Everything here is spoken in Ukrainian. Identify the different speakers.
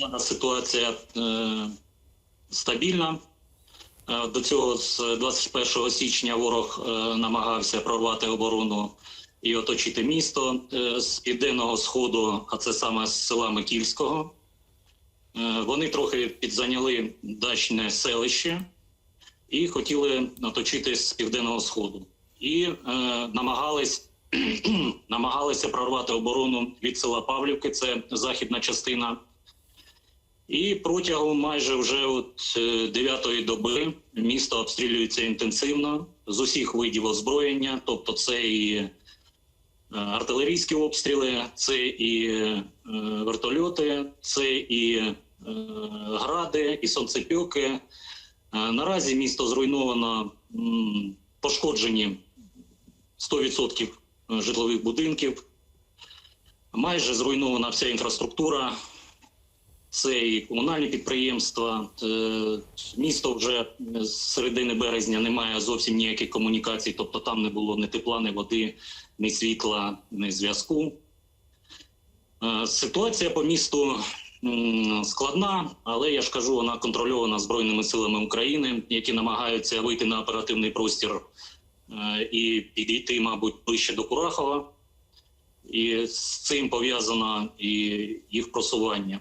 Speaker 1: Зараз ситуація е, стабільна. Е, До цього з 21 січня ворог е, намагався прорвати оборону і оточити місто з південного сходу, а це саме з села Микільського. Вони трохи підзайняли дачне селище і хотіли оточити з південного сходу. І намагались, намагалися прорвати оборону від села Павлівки, це західна частина. І протягом майже вже от е, дев'ятої доби місто обстрілюється інтенсивно з усіх видів озброєння, тобто це і е, артилерійські обстріли, це і е, вертольоти, це і гради, і сонцепьоки. Наразі місто зруйновано, пошкоджені 100% житлових будинків. Майже зруйнована вся інфраструктура. Це і комунальні підприємства. Е, Місто вже з середини березня не має зовсім ніяких комунікацій, тобто там не було ні тепла, ні води, ні світла, ні зв'язку. Е, Ситуація по місту складна, але я ж кажу, вона контрольована Збройними силами України, які намагаються вийти на оперативний простір е, і підійти, мабуть, ближче до Курахова. І з цим пов'язано і їх просування.